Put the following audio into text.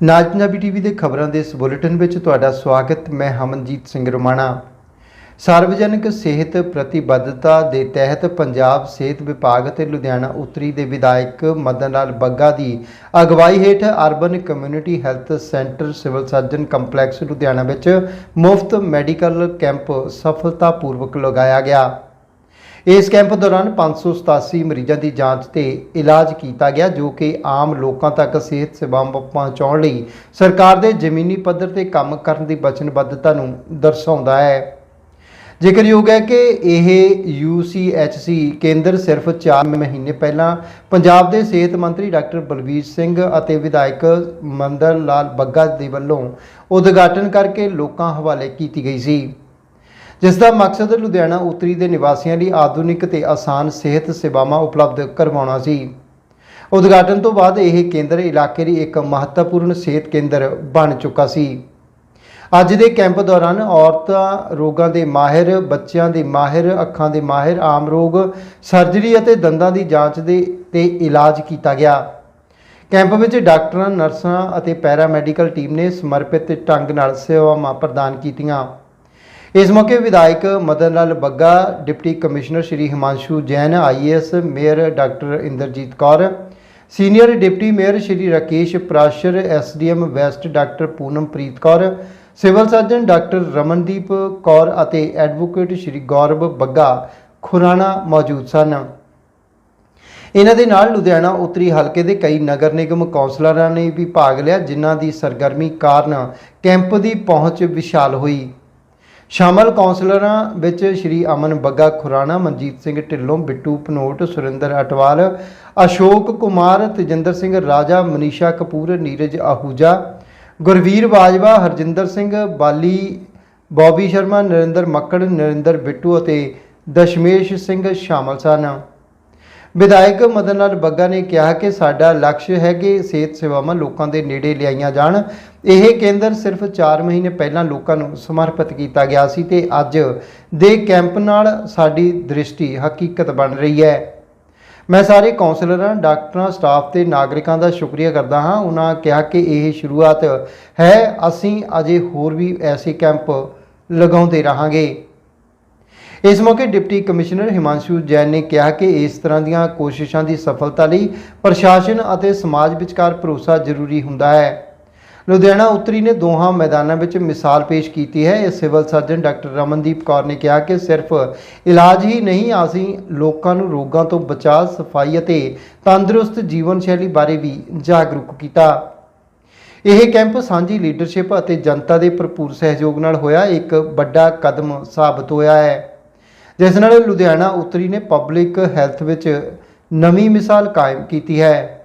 ਨਾਜ Punjabi TV ਦੇ ਖਬਰਾਂ ਦੇ ਇਸ ਬੁਲੇਟਿਨ ਵਿੱਚ ਤੁਹਾਡਾ ਸਵਾਗਤ, ਮੈਂ ਹਮਨਜੀਤ ਸਿੰਘ ਰੋਮਾਣਾ। ਸਾਰਵਜਨਿਕ ਸਿਹਤ ਪ੍ਰਤੀਬੱਧਤਾ ਦੇ ਤਹਿਤ ਪੰਜਾਬ ਸਿਹਤ ਵਿਭਾਗ ਅਤੇ ਲੁਧਿਆਣਾ ਉੱਤਰੀ ਦੇ ਵਿਧਾਇਕ ਮਦਨ ਲਾਲ ਬੱਗਾ ਦੀ ਅਗਵਾਈ ਹੇਠ urban community health centre civil surgeon complex Ludhiana ਵਿੱਚ ਮੁਫਤ ਮੈਡੀਕਲ ਕੈਂਪ ਸਫਲਤਾਪੂਰਵਕ ਲਗਾਇਆ ਗਿਆ। ਇਸ ਕੈਂਪ ਦੌਰਾਨ 587 ਮਰੀਜ਼ਾਂ ਦੀ ਜਾਂਚ ਤੇ ਇਲਾਜ ਕੀਤਾ ਗਿਆ, ਜੋ ਕਿ ਆਮ ਲੋਕਾਂ ਤੱਕ ਸਿਹਤ ਸੇਵਾਵਾਂ ਪਹੁੰਚਾਉਣ ਲਈ ਸਰਕਾਰ ਦੇ ਜ਼ਮੀਨੀ ਪੱਧਰ ਤੇ ਕੰਮ ਕਰਨ ਦੀ ਵਚਨਬੱਧਤਾ ਨੂੰ ਦਰਸਾਉਂਦਾ ਹੈ। ਜ਼ਿਕਰਯੋਗ ਹੈ ਕਿ ਇਹ UCHC ਕੇਂਦਰ ਸਿਰਫ 4 ਮਹੀਨੇ ਪਹਿਲਾਂ ਪੰਜਾਬ ਦੇ ਸਿਹਤ ਮੰਤਰੀ ਡਾਕਟਰ ਬਲਬੀਰ ਸਿੰਘ ਅਤੇ ਵਿਧਾਇਕ ਮੰਦਰ ਲਾਲ ਬੱਗਾ ਦੇ ਵੱਲੋਂ ਉਦਘਾਟਨ ਕਰਕੇ ਲੋਕਾਂ ਹਵਾਲੇ ਕੀਤੀ ਗਈ ਸੀ। ਜਿਸ ਦਾ ਮਕਸਦ ਲੁਧਿਆਣਾ ਉੱਤਰੀ ਦੇ ਨਿਵਾਸੀਆਂ ਲਈ ਆਧੁਨਿਕ ਤੇ ਆਸਾਨ ਸਿਹਤ ਸੇਵਾਵਾਂ ਉਪਲਬਧ ਕਰਵਾਉਣਾ ਸੀ। ਉਦਘਾਟਨ ਤੋਂ ਬਾਅਦ ਇਹ ਕੇਂਦਰ ਇਲਾਕੇ ਲਈ ਇੱਕ ਮਹੱਤਵਪੂਰਨ ਸਿਹਤ ਕੇਂਦਰ ਬਣ ਚੁੱਕਾ ਸੀ। ਅੱਜ ਦੇ ਕੈਂਪ ਦੌਰਾਨ ਔਰਤਾਂ ਰੋਗਾਂ ਦੇ ਮਾਹਿਰ, ਬੱਚਿਆਂ ਦੇ ਮਾਹਿਰ, ਅੱਖਾਂ ਦੇ ਮਾਹਿਰ, ਆਮ ਰੋਗ, ਸਰਜਰੀ ਅਤੇ ਦੰਦਾਂ ਦੀ ਜਾਂਚ ਦੇ ਤੇ ਇਲਾਜ ਕੀਤਾ ਗਿਆ। ਕੈਂਪ ਵਿੱਚ ਡਾਕਟਰਾਂ, ਨਰਸਾਂ ਅਤੇ ਪੈਰਾਮੈਡੀਕਲ ਟੀਮ ਨੇ ਸਮਰਪਿਤ ਢੰਗ ਨਾਲ ਸੇਵਾਵਾਂ ਪ੍ਰਦਾਨ ਕੀਤੀਆਂ। ਇਸ ਮੌਕੇ ਵਿਧਾਇਕ Madan Lal Bagga, deputy commissioner Shri Himanshu Jain IAS mayor doctor Inderjit Kaur, senior deputy mayor Shri Rakesh Prashar SDM west doctor Poonampreet Kaur, civil surgeon doctor Ramandeep Kaur ਅਤੇ ਐਡਵੋਕੇਟ ਸ਼੍ਰੀ ਗੌਰਵ ਬੱਗਾ ਖੁਰਾਣਾ ਮੌਜੂਦ ਸਨ। ਇਹਨਾਂ ਦੇ ਨਾਲ ਲੁਧਿਆਣਾ ਉੱਤਰੀ ਹਲਕੇ ਦੇ ਕਈ ਨਗਰ ਨਿਗਮ ਕੌਂਸਲਰਾਂ ਨੇ ਵੀ ਭਾਗ ਲਿਆ, ਜਿਨ੍ਹਾਂ ਦੀ ਸਰਗਰਮੀ ਕਾਰਨ ਕੈਂਪ ਦੀ ਪਹੁੰਚ ਵਿਸ਼ਾਲ ਹੋਈ। ਸ਼ਾਮਲ ਕੌਂਸਲਰਾਂ ਵਿੱਚ ਸ਼੍ਰੀ ਅਮਨ ਬੱਗਾ, ਖੁਰਾਣਾ, ਮਨਜੀਤ ਸਿੰਘ ਢਿੱਲੋਂ, ਬਿੱਟੂ ਪਨੋਟ, ਸੁਰਿੰਦਰ ਅਟਵਾਲ, ਅਸ਼ੋਕ ਕੁਮਾਰ, ਤੇਜਿੰਦਰ ਸਿੰਘ ਰਾਜਾ, ਮਨੀਸ਼ਾ ਕਪੂਰ, ਨੀਰਜ ਆਹੂਜਾ, ਗੁਰਵੀਰ ਬਾਜਵਾ, ਹਰਜਿੰਦਰ ਸਿੰਘ ਬਾਲੀ, ਬੌਬੀ ਸ਼ਰਮਾ, ਨਰਿੰਦਰ ਮੱਕੜ, ਨਰਿੰਦਰ ਬਿੱਟੂ ਅਤੇ ਦਸ਼ਮੇਸ਼ ਸਿੰਘ ਸ਼ਾਮਲ ਸਨ। ਵਿਧਾਇਕ ਮਦਨ ਲਾਲ ਬੱਗਾ ਨੇ ਕਿਹਾ ਕਿ ਸਾਡਾ ਲਕਸ਼ ਹੈ ਕਿ ਸਿਹਤ ਸੇਵਾਵਾਂ ਲੋਕਾਂ ਦੇ ਨੇੜੇ ਲਿਆਈਆਂ ਜਾਣ। ਇਹ ਕੇਂਦਰ ਸਿਰਫ 4 ਮਹੀਨੇ ਪਹਿਲਾਂ ਲੋਕਾਂ ਨੂੰ ਸਮਰਪਿਤ ਕੀਤਾ ਗਿਆ ਸੀ ਤੇ ਅੱਜ ਦੇ ਕੈਂਪ ਨਾਲ ਸਾਡੀ ਦ੍ਰਿਸ਼ਟੀ ਹਕੀਕਤ ਬਣ ਰਹੀ ਹੈ। ਮੈਂ ਸਾਰੇ ਕਾਉਂਸਲਰਾਂ ਡਾਕਟਰਾਂ, ਸਟਾਫ ਤੇ ਨਾਗਰਿਕਾਂ ਦਾ ਸ਼ੁਕਰੀਆ ਕਰਦਾ ਹਾਂ। ਉਹਨਾਂ ਕਿਹਾ ਕਿ ਇਹ ਸ਼ੁਰੂਆਤ ਹੈ। ਅਸੀਂ ਅਜੇ ਹੋਰ ਵੀ ਐਸੇ ਕੈਂਪ ਲਗਾਉਂਦੇ ਰਹਾਂਗੇ। ਇਸ ਮੌਕੇ ਡਿਪਟੀ ਕਮਿਸ਼ਨਰ ਹਿਮਾਂਸ਼ੂ ਜੈਨ ਨੇ ਕਿਹਾ ਕਿ ਇਸ ਤਰ੍ਹਾਂ ਦੀਆਂ ਕੋਸ਼ਿਸ਼ਾਂ ਦੀ ਸਫਲਤਾ ਲਈ ਪ੍ਰਸ਼ਾਸਨ ਅਤੇ ਸਮਾਜ ਵਿਚਕਾਰ ਭਰੋਸਾ ਜ਼ਰੂਰੀ ਹੁੰਦਾ ਹੈ। ਲੁਧਿਆਣਾ ਉੱਤਰੀ ਨੇ ਦੋਹਾਂ ਮੈਦਾਨਾਂ ਵਿੱਚ ਮਿਸਾਲ ਪੇਸ਼ ਕੀਤੀ ਹੈ। ਇਹ civil surgeon doctor Ramandeep Kaur ਨੇ ਕਿਹਾ ਕਿ ਸਿਰਫ ਇਲਾਜ ਹੀ ਨਹੀਂ, ਅਸੀਂ ਲੋਕਾਂ ਨੂੰ ਰੋਗਾਂ ਤੋਂ ਬਚਾਅ, ਸਫ਼ਾਈ ਅਤੇ ਤੰਦਰੁਸਤ ਜੀਵਨ ਸ਼ੈਲੀ ਬਾਰੇ ਵੀ ਜਾਗਰੂਕ ਕੀਤਾ। ਇਹ ਕੈਂਪ ਸਾਂਝੀ ਲੀਡਰਸ਼ਿਪ ਅਤੇ ਜਨਤਾ ਦੇ ਭਰਪੂਰ ਸਹਿਯੋਗ ਨਾਲ ਹੋਇਆ। ਇੱਕ ਵੱਡਾ ਕਦਮ ਸਾਬਤ ਹੋਇਆ ਹੈ। ਜਿਸ ਨਾਲ ਲੁਧਿਆਣਾ ਉੱਤਰੀ ਨੇ ਪਬਲਿਕ ਹੈਲਥ ਵਿੱਚ ਨਵੀਂ ਮਿਸਾਲ ਕਾਇਮ ਕੀਤੀ ਹੈ।